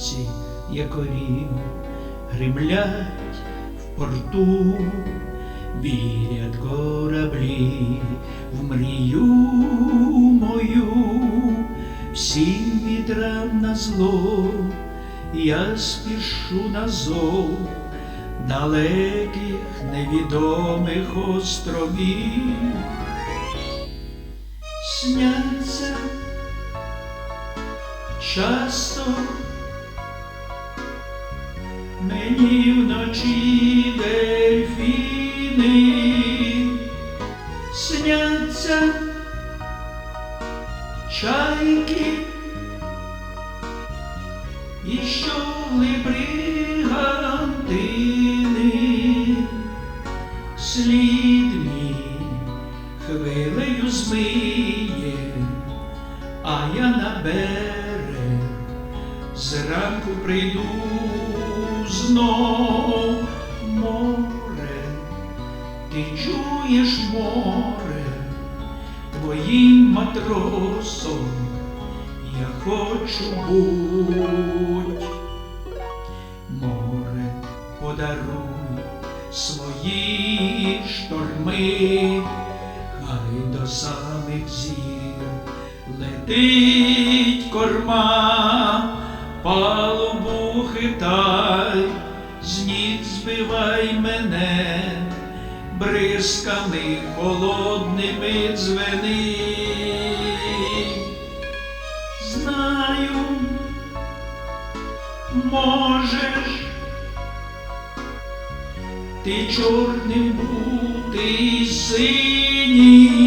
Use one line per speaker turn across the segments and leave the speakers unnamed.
хлопці, якорі гримлять в порту, вірять кораблі в мрію мою, всім вітрам на зло, я спішу на зов далеких невідомих островів. Сняться часто мені вночі дельфіни сняться чайки і щоли бригантини. Слід мій хвилею змиє, а я на берег зранку прийду знов море, ти чуєш море, твоїм матросом. Я хочу буть. Море, подаруй свої шторми, хай до самих зір летить корма, палубу хитай, з збивай мене, бризками холодними дзвени. Знаю, можеш ти чорним бути синім,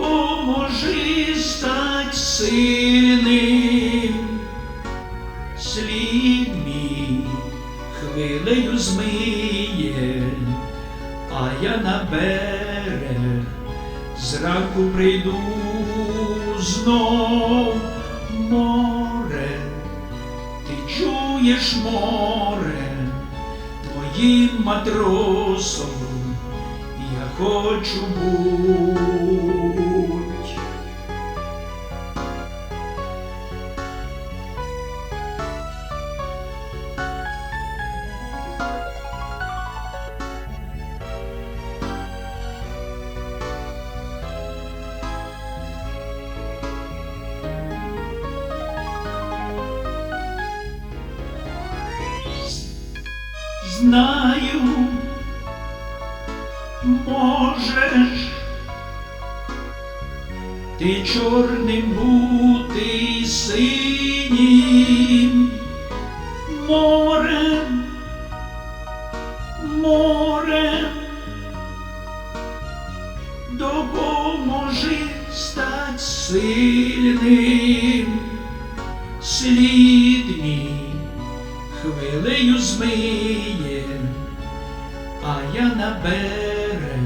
допоможи стать сильним, слід мій хвилею змиє, а я на берег зранку прийду знов море, ти чуєш море, твоїм матросом я хочу буть. Знаю, можеш ти чорним бути синім, море, море, допоможи стать сильним, слід мій хвилею змиє, а я на берег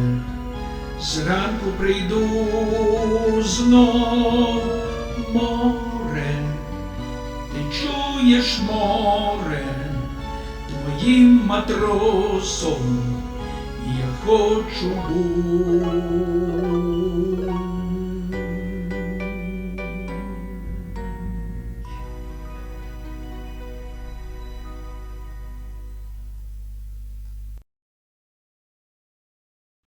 зранку прийду знов море, ти чуєш море, твоїм матросом я хочу бути.